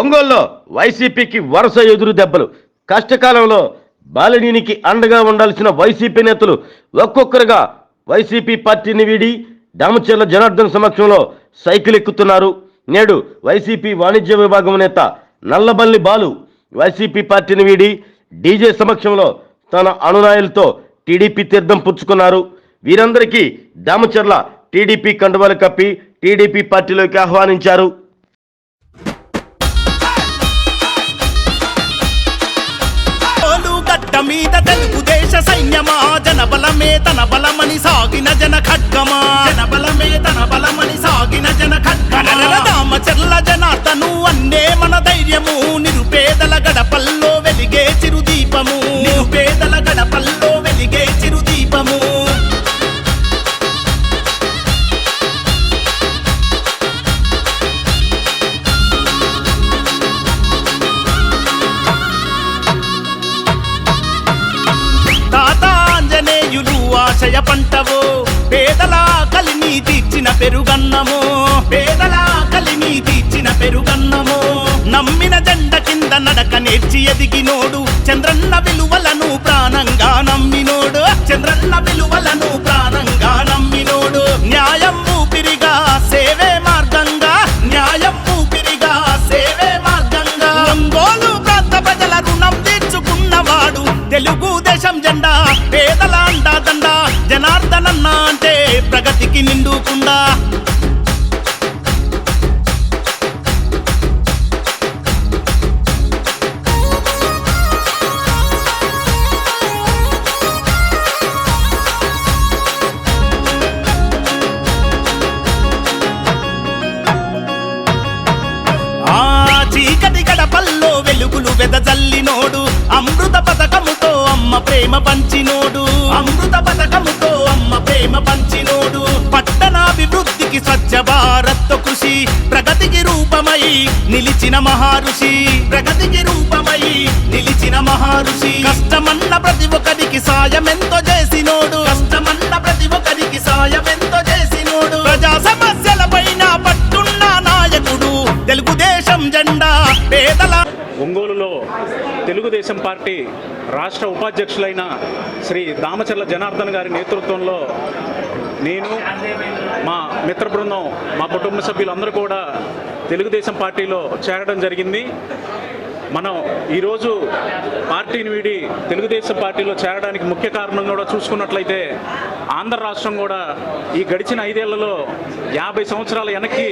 ఒంగోలులో వైసీపీకి వరుస ఎదురు దెబ్బలు. కష్టకాలంలో బాలినీనికి అండగా ఉండాల్సిన వైసీపీ నేతలు ఒక్కొక్కరుగా వైసీపీ పార్టీని వీడి దామచర్ల జనార్దన్ సమక్షంలో సైకిల్ ఎక్కుతున్నారు. నేడు వైసీపీ వాణిజ్య విభాగం నేత నల్లబల్లి బాలు వైసీపీ పార్టీని వీడి డీజే సమక్షంలో తన అనునాయులతో టీడీపీ తీర్థం పుచ్చుకున్నారు. వీరందరికీ దామచర్ల టీడీపీ కండువాలు కప్పి టీడీపీ పార్టీలోకి ఆహ్వానించారు. మీద తెలుగుదేశ సైన్యమా? జన బలమే తన బలమని సాగిన జన ఖడ్గమా? జన బలమే తన బలమని సాగిన జన ఖడ్గమా? రామచర్ల జనార్దను అన్నే మన ధైర్యము నిరుపేదల గడపల్లో పెరుగన్నము పేదల కలిని తీర్చిన పెరుగన్నము. నమ్మిన జెండ కింద నడక నేర్చి ఎదిగినోడు చంద్రన్న ప్రగతికి గడపల్లో వెలుగులు వెదజల్లినోడు. అమృత పథకముతో అమ్మ ప్రేమ పంచినోడు. అమృత పథకముతో అమ్మ ప్రేమ పంచినోడు. ప్రగతికి స్వచ్ఛ భారత్ కృషి. ప్రగతికి రూపమై నిలిచిన మహారుషి. ప్రగతికి రూపమై నిలిచిన మహారుషి. కష్టమన్న ప్రతి ఒక్కరికి సాయం ఎంతో చేసినోడు. కష్టమన్న ప్రతి ఒక్కరికి సాయం ఎంతో చేసినోడు. ప్రజా సమస్యల పైన పట్టున్న నాయకుడు. తెలుగుదేశం జెండా పేదల ఒంగోలులో తెలుగుదేశం పార్టీ రాష్ట్ర ఉపాధ్యక్షులైన శ్రీ దామచర్ల జనార్దన్ గారి నేతృత్వంలో నేను మా మిత్ర బృందం మా కుటుంబ సభ్యులందరూ కూడా తెలుగుదేశం పార్టీలో చేరడం జరిగింది. మనం ఈరోజు పార్టీని వీడి తెలుగుదేశం పార్టీలో చేరడానికి ముఖ్య కారణం కూడా చూసుకున్నట్లయితే ఆంధ్ర రాష్ట్రం కూడా ఈ గడిచిన ఐదేళ్ళలో యాభై సంవత్సరాల వెనక్కి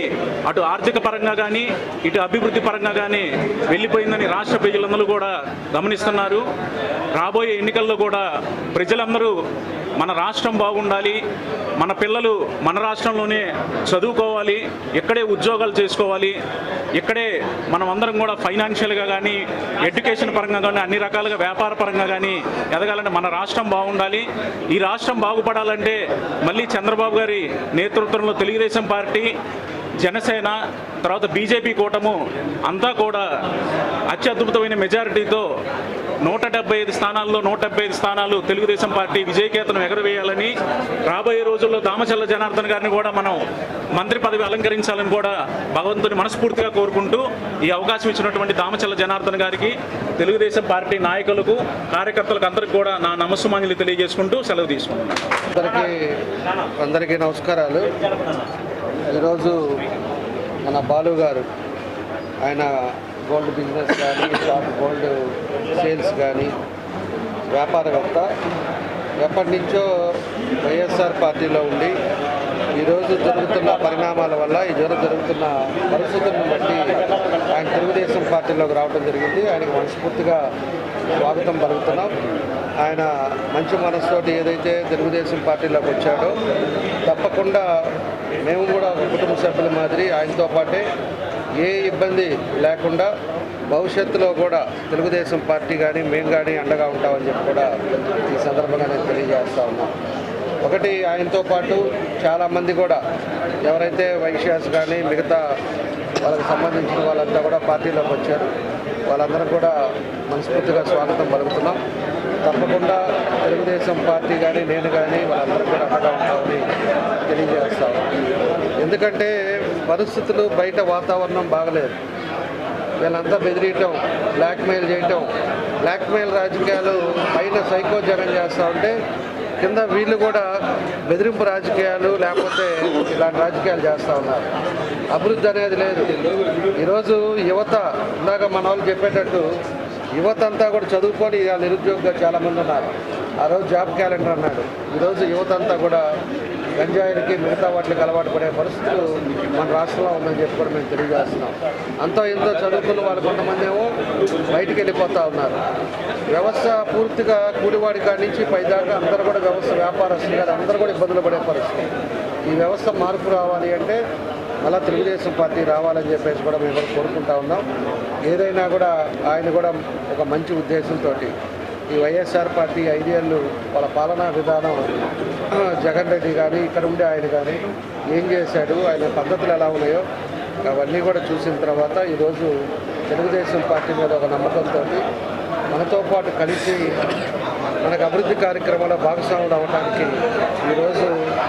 అటు ఆర్థిక పరంగా కానీ ఇటు అభివృద్ధి పరంగా కానీ వెళ్ళిపోయిందని రాష్ట్ర ప్రజలందరూ కూడా గమనిస్తున్నారు. రాబోయే ఎన్నికల్లో కూడా ప్రజలందరూ మన రాష్ట్రం బాగుండాలి మన పిల్లలు మన రాష్ట్రంలోనే చదువుకోవాలి ఇక్కడే ఉద్యోగాలు చేసుకోవాలి ఇక్కడే మనం అందరం కూడా ఫైనాన్షియల్గా కానీ ఎడ్యుకేషన్ పరంగా కానీ అన్ని రకాలుగా వ్యాపార పరంగా కానీ ఎదగాలంటే మన రాష్ట్రం బాగుండాలి. ఈ రాష్ట్రం బాగుపడాలంటే మళ్ళీ చంద్రబాబు గారి నేతృత్వంలో తెలుగుదేశం పార్టీ జనసేన తర్వాత బీజేపీ కూటము అంతా కూడా అత్యద్భుతమైన మెజారిటీతో నూట డెబ్బై ఐదు స్థానాల్లో నూట డెబ్బై ఐదు స్థానాలు తెలుగుదేశం పార్టీ విజయకేతనం ఎగరవేయాలని రాబోయే రోజుల్లో దామచల్ల జనార్దన్ గారిని కూడా మనం మంత్రి పదవి అలంకరించాలని కూడా భగవంతుని మనస్ఫూర్తిగా కోరుకుంటూ ఈ అవకాశం ఇచ్చినటువంటి దామచల్ల జనార్దన్ గారికి తెలుగుదేశం పార్టీ నాయకులకు కార్యకర్తలకు అందరికీ కూడా నా నమస్సుమాంజలి తెలియజేసుకుంటూ సెలవు తీసుకుంటున్నాను. అందరికీ అందరికీ నమస్కారాలు. ఈరోజు మన బాలు గారు ఆయన గోల్డ్ బిజినెస్ కానీ షాప్ గోల్డ్ సేల్స్ కానీ వ్యాపారవేత్త ఎప్పటి నుంచో వైఎస్ఆర్ పార్టీలో ఉండి ఈరోజు జరుగుతున్న పరిణామాల వల్ల ఈ రోజు జరుగుతున్న పరిస్థితులను బట్టి ఆయన తెలుగుదేశం పార్టీలోకి రావడం జరిగింది. ఆయనకు మనస్ఫూర్తిగా స్వాగతం పలుకుతున్నాం. ఆయన మంచి మనసుతోటి ఏదైతే తెలుగుదేశం పార్టీలోకి వచ్చాడో తప్పకుండా మేము కూడా కుటుంబ సభ్యుల మాదిరి ఆయనతో పాటే ఏ ఇబ్బంది లేకుండా భవిష్యత్తులో కూడా తెలుగుదేశం పార్టీ కానీ మేము కానీ అండగా ఉంటామని చెప్పి కూడా ఈ సందర్భంగా నేను తెలియజేస్తా ఉన్నాను ఒకటి ఆయనతో పాటు చాలామంది కూడా ఎవరైతే వైశ్యాస్ కానీ మిగతా వాళ్ళకి సంబంధించిన వాళ్ళంతా కూడా పార్టీలోకి వచ్చారు. వాళ్ళందరూ కూడా మనస్ఫూర్తిగా స్వాగతం పలుకుతున్నాం. తప్పకుండా తెలుగుదేశం పార్టీ కానీ నేను కానీ వాళ్ళందరూ కూడా అండగా ఉంటామని తెలియజేస్తాం. ఎందుకంటే పరిస్థితులు బయట వాతావరణం బాగలేదు. వీళ్ళంతా బెదిరియటం బ్లాక్మెయిల్ చేయటం. బ్లాక్మెయిల్ రాజకీయాలు పైన సైకో జగన్ చేస్తూ ఉంటే కింద వీళ్ళు కూడా బెదిరింపు రాజకీయాలు లేకపోతే ఇలాంటి రాజకీయాలు చేస్తూ ఉన్నారు. అభివృద్ధి అనేది లేదు. ఈరోజు యువత ఇందాక మన వాళ్ళు చెప్పేటట్టు యువత అంతా కూడా చదువుకొని ఇవాళ నిరుద్యోగంగా చాలామంది ఉన్నారు. ఆ రోజు జాబ్ క్యాలెండర్ అన్నాడు. ఈరోజు యువత అంతా కూడా గంజాయిలకి మిగతా వాటికి అలవాటు పడే పరిస్థితులు మన రాష్ట్రంలో ఉందని చెప్పి కూడా మేము తెలియజేస్తున్నాం. అంతా ఎంతో చదువుకున్న వాళ్ళు కొంతమంది ఏమో బయటికి వెళ్ళిపోతూ ఉన్నారు. వ్యవస్థ పూర్తిగా కూలివాడి కాడి నుంచి పైదాకా అందరూ కూడా వ్యవస్థ వ్యాపారస్తులు కాదు అందరూ కూడా ఇబ్బందులు పడే పరిస్థితి. ఈ వ్యవస్థ మార్పు రావాలి అంటే మళ్ళీ తెలుగుదేశం పార్టీ రావాలని చెప్పేసి కూడా మేము కూడా కోరుకుంటా ఉన్నాం. ఏదైనా కూడా ఆయన కూడా ఒక మంచి ఉద్దేశంతో ఈ వైఎస్ఆర్ పార్టీ ఐడియాలు వాళ్ళ పాలనా విధానం జగన్ రెడ్డి కానీ ఇక్కడ ఉండే ఆయన కానీ ఏం చేశాడు ఆయన పద్ధతులు ఎలా ఉన్నాయో అవన్నీ కూడా చూసిన తర్వాత ఈరోజు తెలుగుదేశం పార్టీ మీద ఒక నమ్మకంతో మనతో పాటు కలిసి మనకు అభివృద్ధి కార్యక్రమంలో భాగస్వాములు అవ్వడానికి ఈరోజు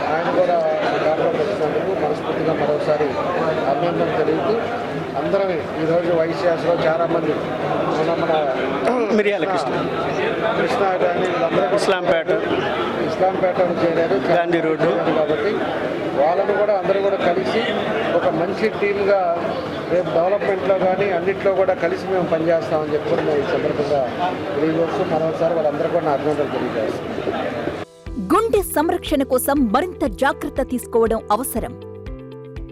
ఆయన కూడా మనస్ఫూర్తిగా మరోసారి అభినందన తెలుగుతూ అందరం ఈరోజు వైశ్యాసలో చాలామంది మన మన మిరియాల కృష్ణ. కృష్ణ కానీ వీళ్ళందరూ కూడా ఇస్లాంపేట. ఇస్లాంపేటలో చేరారు గాంధీ రోడ్డు. కాబట్టి వాళ్ళను కూడా అందరూ కూడా కలిసి ఒక మంచి టీమ్గా రేపు డెవలప్మెంట్లో కానీ అన్నింటిలో కూడా కలిసి మేము పనిచేస్తామని చెప్పి కూడా మేము ఈ సందర్భంగా తెలియజేస్తూ మరోసారి వాళ్ళందరూ కూడా నా అభినందనలు తెలియజేస్తాం గుండె సంరక్షణ కోసం మరింత జాగ్రత్త తీసుకోవడం అవసరం